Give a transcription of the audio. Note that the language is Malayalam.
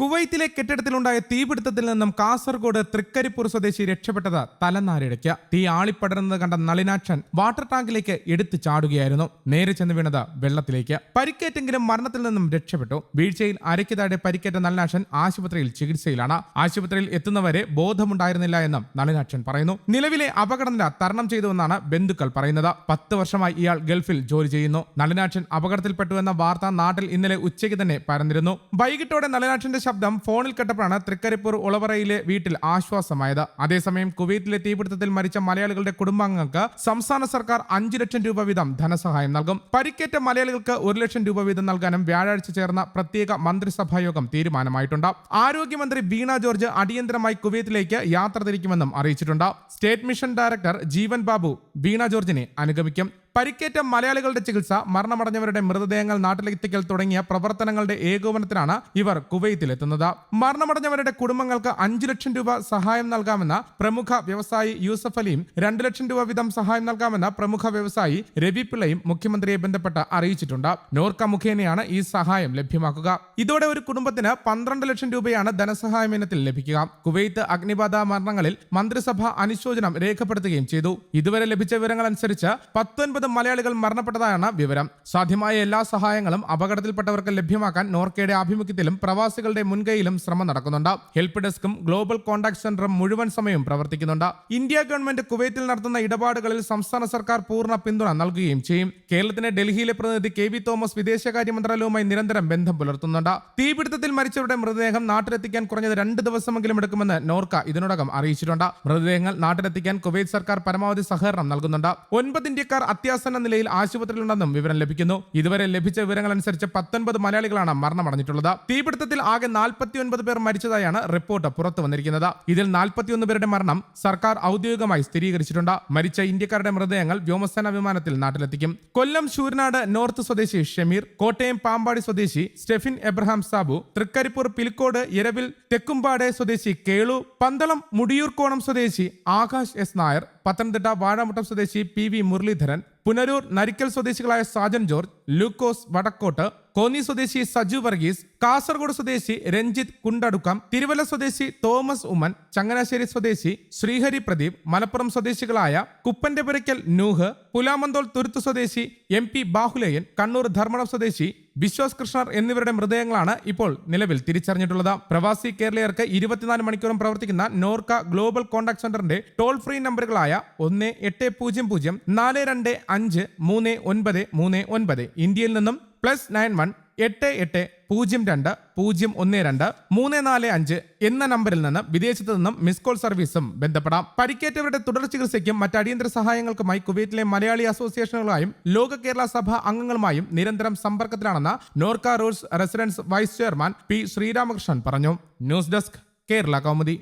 കുവൈത്തിലെ കെട്ടിടത്തിലുണ്ടായ തീപിടുത്തത്തിൽ നിന്നും കാസർഗോഡ് തൃക്കരിപ്പൂർ സ്വദേശി രക്ഷപ്പെട്ടത് തലനാരിഴയ്ക്ക്. തീ ആളിപ്പടരുന്നത് കണ്ട നളിനാക്ഷൻ വാട്ടർ ടാങ്കിലേക്ക് എടുത്തു ചാടുകയായിരുന്നു. നേരെ ചെന്ന് വീണത് വെള്ളത്തിലേക്ക്. പരിക്കേറ്റെങ്കിലും മരണത്തിൽ നിന്നും രക്ഷപ്പെട്ടു. വീഴ്ചയിൽ അരയ്ക്ക് താഴെ പരിക്കേറ്റ നളിനാക്ഷൻ ആശുപത്രിയിൽ ചികിത്സയിലാണ്. ആശുപത്രിയിൽ എത്തുന്നവരെ ബോധമുണ്ടായിരുന്നില്ല എന്നും നളിനാക്ഷൻ പറയുന്നു. നിലവിലെ അപകടനില തരണം ചെയ്തുവെന്നാണ് ബന്ധുക്കൾ പറയുന്നത്. പത്ത് വർഷമായി ഇയാൾ ഗൾഫിൽ ജോലി ചെയ്യുന്നു. നളിനാക്ഷൻ അപകടത്തിൽപ്പെട്ടുവെന്ന വാർത്ത നാട്ടിൽ ഇന്നലെ ഉച്ചയ്ക്ക് തന്നെ പരന്നിരുന്നു. വൈകിട്ടോടെ നളിനാക്ഷന്റെ ശബ്ദം ഫോണിൽ കേട്ടപ്പോഴാണ് തൃക്കരിപ്പൂർ ഉളവറയിലെ വീട്ടിൽ ആശ്വാസമായത്. അതേസമയം കുവൈത്തിലെ തീപിടുത്തത്തിൽ മരിച്ച മലയാളികളുടെ കുടുംബാംഗങ്ങൾക്ക് സംസ്ഥാന സർക്കാർ അഞ്ചു ലക്ഷം രൂപ വീതം ധനസഹായം നൽകും. പരിക്കേറ്റ മലയാളികൾക്ക് ഒരു ലക്ഷം രൂപ വീതം നൽകാനും വ്യാഴാഴ്ച ചേർന്ന പ്രത്യേക മന്ത്രിസഭാ യോഗം തീരുമാനമായിട്ടുണ്ട്. ആരോഗ്യമന്ത്രി വീണ ജോർജ് അടിയന്തരമായി കുവൈത്തിലേക്ക് യാത്ര തിരിക്കുമെന്നും അറിയിച്ചിട്ടുണ്ട്. State mission director Jeevan Babu Veena ജോർജിനെ അനുഗമിക്കും. പരിക്കേറ്റ മലയാളികളുടെ ചികിത്സ മരണമടഞ്ഞവരുടെ മൃതദേഹങ്ങൾ നാട്ടിലെത്തിക്കൽ തുടങ്ങിയ പ്രവർത്തനങ്ങളുടെ ഏകോപനത്തിനാണ് ഇവർ കുവൈത്തിലെത്തുന്നത്. മരണമടഞ്ഞവരുടെ കുടുംബങ്ങൾക്ക് അഞ്ചു ലക്ഷം രൂപ സഹായം നൽകാമെന്ന പ്രമുഖ വ്യവസായി യൂസഫ് അലിയും രണ്ടു ലക്ഷം രൂപ വീതം സഹായം നൽകാമെന്ന പ്രമുഖ വ്യവസായി രവി പിള്ളയും മുഖ്യമന്ത്രിയെ ബന്ധപ്പെട്ട് അറിയിച്ചിട്ടുണ്ട്. നോർക്ക മുഖേനയാണ് ഈ സഹായം ലഭ്യമാക്കുക. ഇതോടെ ഒരു കുടുംബത്തിന് പന്ത്രണ്ട് ലക്ഷം രൂപയാണ് ധനസഹായം ഇനത്തിൽ ലഭിക്കുക. കുവൈത്ത് അഗ്നിബാധ മരണങ്ങളിൽ മന്ത്രിസഭ അനുശോചനം രേഖപ്പെടുത്തുകയും ചെയ്തു. ഇതുവരെ ലഭിച്ച വിവരങ്ങൾ അനുസരിച്ച് പത്തൊൻപത് മലയാളികൾ മരണപ്പെട്ടതായാണ് വിവരം. സാധ്യമായ എല്ലാ സഹായങ്ങളും അപകടത്തിൽപ്പെട്ടവർക്ക് ലഭ്യമാക്കാൻ നോർക്കയുടെ ആഭിമുഖ്യത്തിലും പ്രവാസികളുടെ മുൻകൈയിലും ശ്രമം നടക്കുന്നുണ്ട്. ഹെൽപ്പ് ഡെസ്കും ഗ്ലോബൽ കോൺടാക്ട് സെന്ററും മുഴുവൻ സമയം പ്രവർത്തിക്കുന്നുണ്ട്. ഇന്ത്യ ഗവൺമെന്റ് കുവൈത്തിൽ നടത്തുന്ന ഇടപാടുകളിൽ സംസ്ഥാന സർക്കാർ പൂർണ പിന്തുണ നൽകുകയും ചെയ്യും. കേരളത്തിന്റെ ഡൽഹിയിലെ പ്രതിനിധി കെ വി തോമസ് വിദേശകാര്യ മന്ത്രാലയവുമായി നിരന്തരം ബന്ധം പുലർത്തുന്നുണ്ട്. തീപിടുത്തത്തിൽ മരിച്ചവരുടെ മൃതദേഹം നാട്ടിലെത്തിക്കാൻ കുറഞ്ഞത് രണ്ട് ദിവസമെങ്കിലും എടുക്കുമെന്ന് നോർക്ക ഇതിനോടകം അറിയിച്ചിട്ടുണ്ട്. മൃതദേഹങ്ങൾ നാട്ടിലെത്തിക്കാൻ കുവൈത്ത് സർക്കാർ പരമാവധി സഹകരണം നൽകുന്നുണ്ട്. ഒൻപത് ഇന്ത്യക്കാർ അത്യാസന്ന നിലയിൽ ആശുപത്രിയിലുണ്ടെന്നും വിവരം ലഭിക്കുന്നു. ഇതുവരെ ലഭിച്ച വിവരങ്ങൾ അനുസരിച്ച് പത്തൊൻപത് മലയാളികളാണ് മരണമടഞ്ഞിട്ടുള്ളത്. തീപിടുത്തത്തിൽ ആകെ നാൽപ്പത്തിയൊൻപത് പേർ മരിച്ചതായാണ് റിപ്പോർട്ട് പുറത്തു വന്നിരിക്കുന്നത്. ഇതിൽ നാൽപ്പത്തിയൊന്ന് പേരുടെ മരണം സർക്കാർ ഔദ്യോഗികമായി സ്ഥിരീകരിച്ചിട്ടുണ്ട്. മരിച്ച ഇന്ത്യക്കാരുടെ മൃതദേഹങ്ങൾ വ്യോമസേനാ വിമാനത്തിൽ നാട്ടിലെത്തിക്കും. കൊല്ലം ശൂരനാട് നോർത്ത് സ്വദേശി ഷമീർ കോട്ടയം പാമ്പാടി സ്വദേശി സ്റ്റെഫിൻ എബ്രഹാം സാബു തൃക്കരിപ്പൂർ പിലിക്കോട് ഇരവിൽ തെക്കുംപാട് സ്വദേശി കേളു പന്തളം മുടിയൂർക്കോണം സ്വദേശി ആകാശ് എസ് നായർ പത്തനംതിട്ട വാഴമുട്ടം സ്വദേശി പി വി മുരളീധരൻ പുനരൂർ നരിക്കൽ സ്വദേശികളായ സാജൻ ജോർജ് ലൂക്കോസ് വടക്കോട്ട് കോന്നി സ്വദേശി സജു വർഗീസ് കാസർഗോഡ് സ്വദേശി രഞ്ജിത്ത് കുണ്ടടുക്കം തിരുവല്ല സ്വദേശി തോമസ് ഉമ്മൻ ചങ്ങനാശ്ശേരി സ്വദേശി ശ്രീഹരി പ്രദീപ് മലപ്പുറം സ്വദേശികളായ കുപ്പന്റെ പുരയ്ക്കൽ നൂഹ് പുലാമന്തോൾ തുരുത്ത് സ്വദേശി എം പി ബാഹുലേയൻ കണ്ണൂർ ധർമ്മടം സ്വദേശി ബിശ്വാസ് കൃഷ്ണർ എന്നിവരുടെ മൃതദേഹങ്ങളാണ് ഇപ്പോൾ നിലവിൽ തിരിച്ചറിഞ്ഞിട്ടുള്ളത്. പ്രവാസി കേരളീയർക്ക് ഇരുപത്തിനാല് മണിക്കൂറും പ്രവർത്തിക്കുന്ന നോർക്ക ഗ്ലോബൽ കോൺടാക്ട് സെന്ററിന്റെ ടോൾ ഫ്രീ നമ്പറുകളായ ഒന്ന് എട്ട് പൂജ്യം പൂജ്യം നാല് രണ്ട് അഞ്ച് മൂന്ന് ഒൻപത് മൂന്ന് ഒൻപത് ഇന്ത്യയിൽ നിന്നും പ്ലസ് നയൻ വൺ എട്ട് എട്ട് പൂജ്യം രണ്ട് പൂജ്യം ഒന്ന് രണ്ട് മൂന്ന് നാല് അഞ്ച് എന്ന നമ്പറിൽ നിന്ന് വിദേശത്ത് നിന്നും മിസ് കോൾ സർവീസും ബന്ധപ്പെടാം. പരിക്കേറ്റവരുടെ തുടർ ചികിത്സയ്ക്കും മറ്റ് അടിയന്തര സഹായങ്ങൾക്കുമായി കുവൈറ്റിലെ മലയാളി അസോസിയേഷനുകളായും ലോക കേരള സഭ അംഗങ്ങളുമായും നിരന്തരം സമ്പർക്കത്തിലാണെന്ന് NORKA roots residents vice chairman P Sreeramakrishnan പറഞ്ഞു. News desk Kerala Kaumudi.